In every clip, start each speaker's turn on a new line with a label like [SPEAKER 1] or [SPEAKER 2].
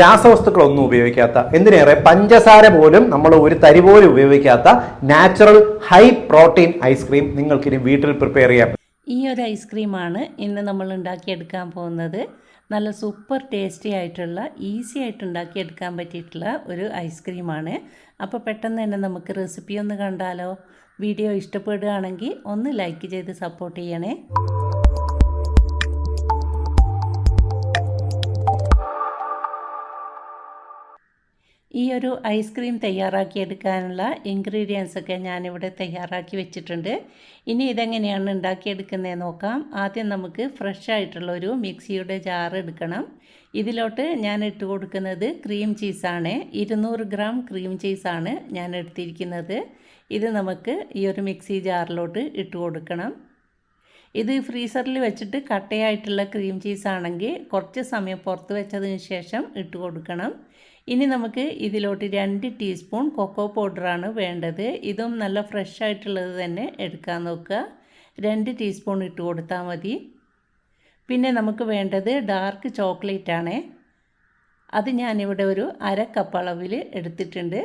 [SPEAKER 1] രാസവസ്തുക്കളൊന്നും ഉപയോഗിക്കാത്ത എന്തിനേറെ പഞ്ചസാര പോലും നമ്മൾ ഒരു തരി പോലും ഉപയോഗിക്കാത്ത natural high protein ice cream നിങ്ങൾക്കിനി വീട്ടിൽ പ്രിപ്പയർ ചെയ്യാം
[SPEAKER 2] ഈ ഒരു ഐസ്ക്രീമാണ് ഇന്ന് നമ്മൾ ഉണ്ടാക്കിയെടുക്കാൻ പോകുന്നത്. നല്ല സൂപ്പർ ടേസ്റ്റി ആയിട്ടുള്ള ഈസി ആയിട്ട് ഉണ്ടാക്കിയെടുക്കാൻ പറ്റിയിട്ടുള്ള ഒരു ഐസ്ക്രീമാണ് അപ്പോൾ പെട്ടെന്ന് തന്നെ നമുക്ക് റെസിപ്പി ഒന്ന് കണ്ടാലോ? വീഡിയോ ഇഷ്ടപ്പെടുകയാണെങ്കിൽ ഒന്ന് ലൈക്ക് ചെയ്ത് സപ്പോർട്ട് ചെയ്യണേ. ഈ ഒരു ഐസ്ക്രീം തയ്യാറാക്കിയെടുക്കാനുള്ള ഇൻഗ്രീഡിയൻസ് ഒക്കെ ഞാനിവിടെ തയ്യാറാക്കി വെച്ചിട്ടുണ്ട്. ഇനി ഇതെങ്ങനെയാണ് ഉണ്ടാക്കിയെടുക്കുന്നത് നോക്കാം. ആദ്യം നമുക്ക് ഫ്രഷ് ആയിട്ടുള്ള ഒരു മിക്സിയുടെ ജാർ എടുക്കണം. ഇതിലോട്ട് ഞാൻ ഇട്ട് കൊടുക്കുന്നത് ക്രീം ചീസാണ് ഇരുന്നൂറ് ഗ്രാം ക്രീം ചീസാണ് ഞാൻ എടുത്തിരിക്കുന്നത്. ഇത് നമുക്ക് ഈ ഒരു മിക്സി ജാറിലോട്ട് ഇട്ട് കൊടുക്കണം. ഇത് ഫ്രീസറിൽ വെച്ചിട്ട് കട്ടയായിട്ടുള്ള ക്രീം ചീസാണെങ്കിൽ കുറച്ച് സമയം പുറത്ത് വെച്ചതിന് ശേഷം ഇട്ട് കൊടുക്കണം. ഇനി നമുക്ക് ഇതിലോട്ട് രണ്ട് ടീസ്പൂൺ കൊക്കോ പൗഡറാണ് വേണ്ടത്. ഇതും നല്ല ഫ്രഷ് ആയിട്ടുള്ളത് തന്നെ എടുക്കാൻ നോക്കുക. രണ്ട് ടീസ്പൂൺ ഇട്ട് കൊടുത്താൽ മതി. പിന്നെ നമുക്ക് വേണ്ടത് ഡാർക്ക് ചോക്ലേറ്റ് ആണ്. അത് ഞാനിവിടെ ഒരു അര കപ്പ് അളവിൽ എടുത്തിട്ടുണ്ട്.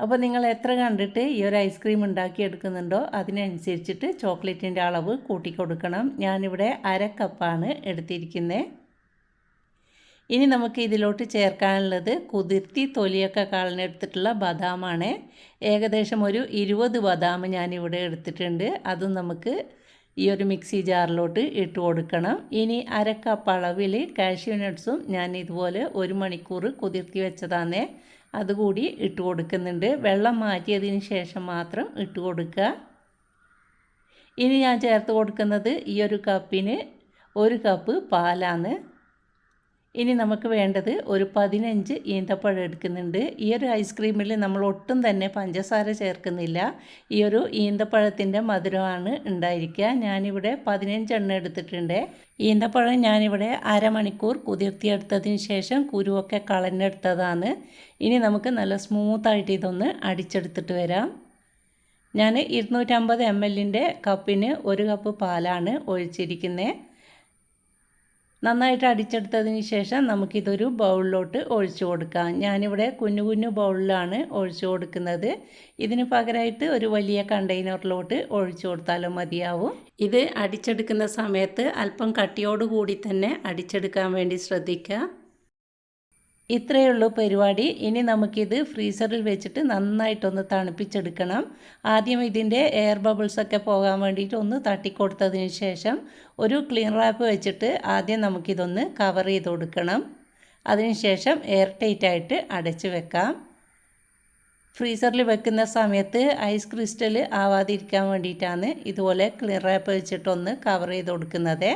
[SPEAKER 2] അപ്പോൾ നിങ്ങൾ എത്ര കണ്ടിട്ട് ഈ ഒരു ഐസ്ക്രീം ഉണ്ടാക്കി എടുക്കുന്നുണ്ടോ അതിനനുസരിച്ചിട്ട് ചോക്ലേറ്റിന്റെ അളവ് കൂട്ടിക്കൊടുക്കണം ഞാനിവിടെ അര കപ്പാണ് എടുത്തിരിക്കുന്നത് ഇനി നമുക്ക് ഇതിലോട്ട് ചേർക്കാനുള്ളത് കുതിർത്തി തൊലിയൊക്കെ കളഞ്ഞെടുത്തിട്ടുള്ള ബദാമാണ്. ഏകദേശം ഒരു ഇരുപത് ബദാം ഞാനിവിടെ എടുത്തിട്ടുണ്ട്. അതും നമുക്ക് ഈ ഒരു മിക്സി ജാറിലോട്ട് ഇട്ട് കൊടുക്കണം. ഇനി അര കപ്പ് അളവിൽ കാഷ്യൂ നട്ട്സും ഞാൻ ഇതുപോലെ ഒരു മണിക്കൂർ കുതിർത്തി വെച്ചതാന്നേ അതുകൂടി ഇട്ട് കൊടുക്കുന്നുണ്ട്. വെള്ളം മാറ്റിയതിന് ശേഷം മാത്രം ഇട്ട് കൊടുക്കുക ഇനി ഞാൻ ചേർത്ത് കൊടുക്കുന്നത് ഈ ഒരു കപ്പിന് ഒരു കപ്പ് പാലാണ്. ഇനി നമുക്ക് വേണ്ടത് ഒരു പതിനഞ്ച് ഈന്തപ്പഴം എടുക്കുന്നുണ്ട്. ഈ ഒരു ഐസ്ക്രീമിൽ നമ്മൾ ഒട്ടും തന്നെ പഞ്ചസാര ചേർക്കുന്നില്ല. ഈ ഒരു ഈന്തപ്പഴത്തിന്റെ മധുരമാണ് ഉണ്ടായിരിക്കുക. ഞാനിവിടെ പതിനഞ്ചെണ്ണം എടുത്തിട്ടുണ്ട്. ഈന്തപ്പഴം ഞാനിവിടെ അരമണിക്കൂർ കുതിർത്തിയെടുത്തതിന് ശേഷം കുരുവൊക്കെ കളഞ്ഞെടുത്തതാണ്. ഇനി നമുക്ക് നല്ല സ്മൂത്തായിട്ട് ഇതൊന്ന് അടിച്ചെടുത്തിട്ട് വരാം. ഞാൻ ഇരുന്നൂറ്റമ്പത് എം എല്ലിന്റെ കപ്പിന് ഒരു കപ്പ് പാലാണ് ഒഴിച്ചിരിക്കുന്നത്. നന്നായിട്ട് അടിച്ചെടുത്തതിന് ശേഷം നമുക്കിതൊരു ബൗളിലോട്ട് ഒഴിച്ചു കൊടുക്കാം. ഞാനിവിടെ കുഞ്ഞു കുഞ്ഞു ബൗളിലാണ് ഒഴിച്ചു കൊടുക്കുന്നത്. ഇതിന് പകരമായിട്ട് ഒരു വലിയ കണ്ടെയ്നറിലോട്ട് ഒഴിച്ചു കൊടുത്താലും മതിയാവും. ഇത് അടിച്ചെടുക്കുന്ന സമയത്ത് അല്പം കട്ടിയോടുകൂടി തന്നെ അടിച്ചെടുക്കാൻ വേണ്ടി ശ്രദ്ധിക്കുക. ഇത്രയേ ഉള്ളൂ പരിപാടി. ഇനി നമുക്കിത് ഫ്രീസറിൽ വെച്ചിട്ട് നന്നായിട്ടൊന്ന് തണുപ്പിച്ചെടുക്കണം. ആദ്യം ഇതിന്റെ എയർ ബബിൾസൊക്കെ പോകാൻ വേണ്ടിയിട്ട് ഒന്ന് തട്ടിക്കൊടുത്തതിന് ശേഷം ഒരു ക്ലീൻ റാപ്പ് വെച്ചിട്ട് ആദ്യം നമുക്കിതൊന്ന് കവർ ചെയ്ത് കൊടുക്കണം. അതിനുശേഷം എയർ ടൈറ്റായിട്ട് അടച്ചു വെക്കാം. ഫ്രീസറിൽ വെക്കുന്ന സമയത്ത് ഐസ് ക്രിസ്റ്റൽ ആവാതിരിക്കാൻ വേണ്ടിയിട്ടാണ് ഇതുപോലെ ക്ലിയർ റാപ്പ് വെച്ചിട്ടൊന്ന് കവർ ചെയ്ത് കൊടുക്കുന്നത്.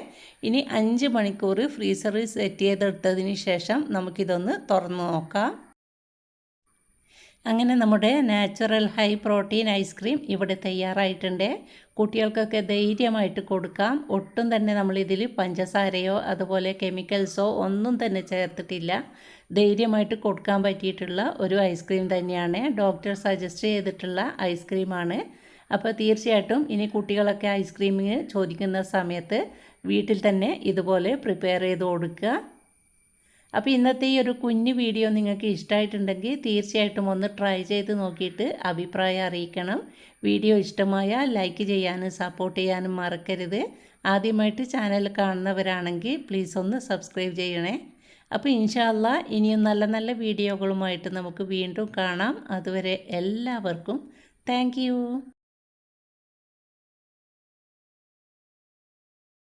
[SPEAKER 2] ഇനി അഞ്ച് മണിക്കൂർ ഫ്രീസറിൽ സെറ്റ് ചെയ്തെടുത്തതിന് ശേഷം നമുക്കിതൊന്ന് തുറന്ന് നോക്കാം. അങ്ങനെ നമ്മുടെ നാച്ചുറൽ ഹൈ പ്രോട്ടീൻ ഐസ്ക്രീം ഇവിടെ തയ്യാറായിട്ടുണ്ട്. കുട്ടികൾക്കൊക്കെ ധൈര്യമായിട്ട് കൊടുക്കാം. ഒട്ടും തന്നെ നമ്മളിതിൽ പഞ്ചസാരയോ അതുപോലെ കെമിക്കൽസോ ഒന്നും തന്നെ ചേർത്തിട്ടില്ല. ധൈര്യമായിട്ട് കൊടുക്കാൻ പറ്റിയിട്ടുള്ള ഒരു ഐസ്ക്രീം തന്നെയാണ്. ഡോക്ടർ സജസ്റ്റ് ചെയ്തിട്ടുള്ള ഐസ്ക്രീമാണ് അപ്പോൾ തീർച്ചയായിട്ടും ഇനി കുട്ടികളൊക്കെ ഐസ്ക്രീമിന് ചോദിക്കുന്ന സമയത്ത് വീട്ടിൽ തന്നെ ഇതുപോലെ പ്രിപ്പയർ ചെയ്ത് കൊടുക്കുക. അപ്പോൾ ഇന്നത്തെ ഈ ഒരു കുഞ്ഞു വീഡിയോ നിങ്ങൾക്ക് ഇഷ്ടമായിട്ടുണ്ടെങ്കിൽ തീർച്ചയായിട്ടും ഒന്ന് ട്രൈ ചെയ്ത് നോക്കിയിട്ട് അഭിപ്രായം അറിയിക്കണം. വീഡിയോ ഇഷ്ടമായ ലൈക്ക് ചെയ്യാനും സപ്പോർട്ട് ചെയ്യാനും മറക്കരുത്. ആദ്യമായിട്ട് ചാനൽ കാണുന്നവരാണെങ്കിൽ പ്ലീസ് ഒന്ന് സബ്സ്ക്രൈബ് ചെയ്യണേ. അപ്പോൾ ഇൻഷാല്ല ഇനിയും നല്ല നല്ല വീഡിയോകളുമായിട്ട് നമുക്ക് വീണ്ടും കാണാം. അതുവരെ എല്ലാവർക്കും താങ്ക്